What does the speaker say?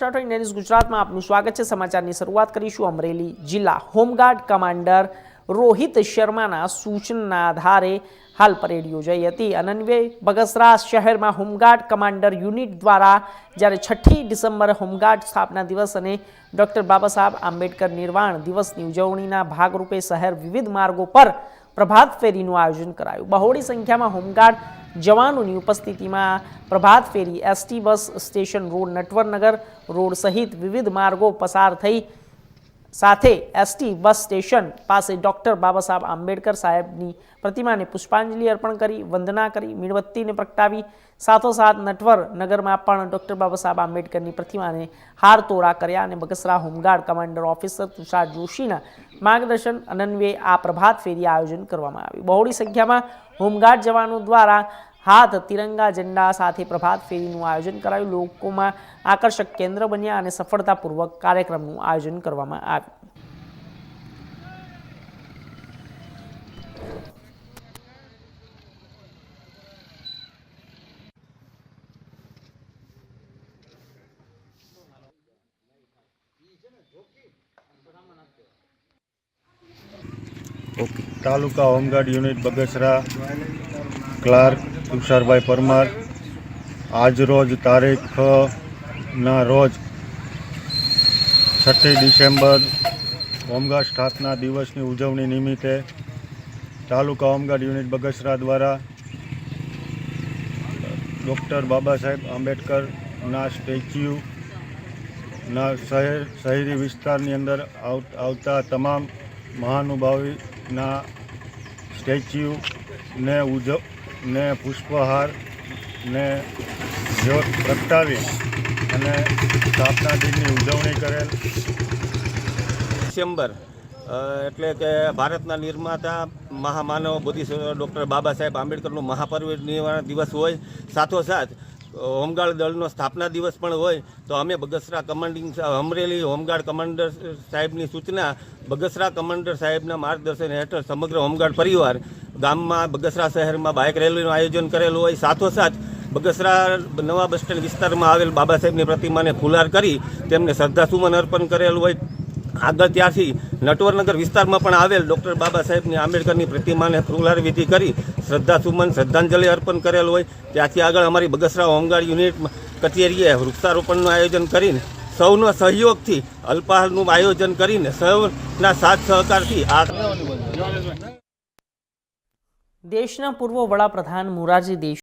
News ગુજરાતમાં આપનું સ્વાગત છે. સમાચારની શરૂઆત કરીશું અમરેલી જિલ્લા હોમગાર્ડ કમાન્ડર રોહિત શર્માના સૂચનાના આધારે હાલ પરેડ યોજાઈ હતી. અનન્વય બગસરા શહેરમાં હોમગાર્ડ કમાન્ડર યુનિટ દ્વારા જ્યારે છઠ્ઠી ડિસેમ્બર હોમગાર્ડ સ્થાપના દિવસ અને ડૉક્ટર બાબા સાહેબ આંબેડકર નિર્વાણ દિવસની ઉજવણીના ભાગરૂપે શહેર વિવિધ માર્ગો પર પ્રભાત ફેરીનું આયોજન કરાયું. બહોળી સંખ્યામાં હોમગાર્ડ જવાનોની ઉપસ્થિતિમાં પ્રભાત ફેરી ST bus station road, Natwarnagar road સહિત વિવિધ માર્ગો પસાર થઈ સાથે એસટી બસ સ્ટેશન પાસે ડૉક્ટર બાબા સાહેબ આંબેડકર સાહેબની પ્રતિમાને પુષ્પાંજલિ અર્પણ કરી, વંદના કરી, મીણબત્તીને પ્રગટાવી. સાથોસાથ નટવર નગરમાં પણ ડૉક્ટર બાબા સાહેબ આંબેડકરની પ્રતિમાને હાર તોડા કર્યા અને Bagasara home guard commander officer Tushar જોશીના માર્ગદર્શન અનન્વયે આ પ્રભાત ફેરી આયોજન કરવામાં આવ્યું. બહોળી સંખ્યામાં હોમગાર્ડ જવાનો દ્વારા હાથ તિરંગા ઝંડા સાથે પ્રભાત ફેરીનું આયોજન કરાયું. લોકોમાં આકર્ષક કેન્દ્ર બન્યા અને સફળતાપૂર્વક કાર્યક્રમનું આયોજન કરવામાં આવ્યું. તાલુકા home guard unit Bagasara, clerk Tusharbhai Parmar આજરોજ તારીખ ના રોજ છઠ્ઠી ડિસેમ્બર હોમગાર્ડ સ્થાપના દિવસની ઉજવણી નિમિત્તે તાલુકા હોમગાર્ડ યુનિટ બગસરા દ્વારા ડૉક્ટર બાબા સાહેબ આંબેડકરના સ્ટેચ્યુના શહેર શહેરી વિસ્તારની અંદર આવતા તમામ મહાનુભાવીના સ્ટેચ્યુને ઉજવ ને પુષ્પહાર ને જ્યોત પ્રગટાવી અને સ્થાપના દિનની ઉજવણી કરેલ. ડિસેમ્બર એટલે કે ભારતના નિર્માતા મહામાનવ બોધિસત્વ ડૉક્ટર બાબા સાહેબ આંબેડકરનો નિવારણ દિવસ હોય. સાથોસાથ હોમગાર્ડ દળનો સ્થાપના દિવસ પણ હોય. તો અમે Bagasara commanding Amreli home guard commander સાહેબની સૂચના બગસરા કમાન્ડર સાહેબના માર્ગદર્શન હેઠળ સમગ્ર હોમગાર્ડ પરિવાર ગામમાં બગસરા શહેરમાં બાઇક રેલીનું આયોજન કરેલું હોય, સાથોસાથ બગસરા નવા બસ સ્ટેન્ડ વિસ્તારમાં આવેલ બાબા સાહેબની પ્રતિમાને ફુલાર કરી તેમને શ્રદ્ધાસુમન અર્પણ કરેલું હોય. આગળ ત્યાંથી નટવરનગર વિસ્તારમાં પણ આવેલ ડૉક્ટર બાબા સાહેબની આંબેડકરની પ્રતિમાને ફુલાર વિધિ કરી શ્રદ્ધાસુમન શ્રદ્ધાંજલિ અર્પણ કરેલ હોય. ત્યાંથી આગળ અમારી બગસરા હોમગાર્ડ યુનિટ કચેરીએ વૃક્ષારોપણનું આયોજન કરીને સૌનો સહયોગથી અલ્પાહારનું આયોજન કરીને સૌના સાથ સહકારથી આ દેશના પૂર્વ વડાપ્રધાન મોરારજી દેશ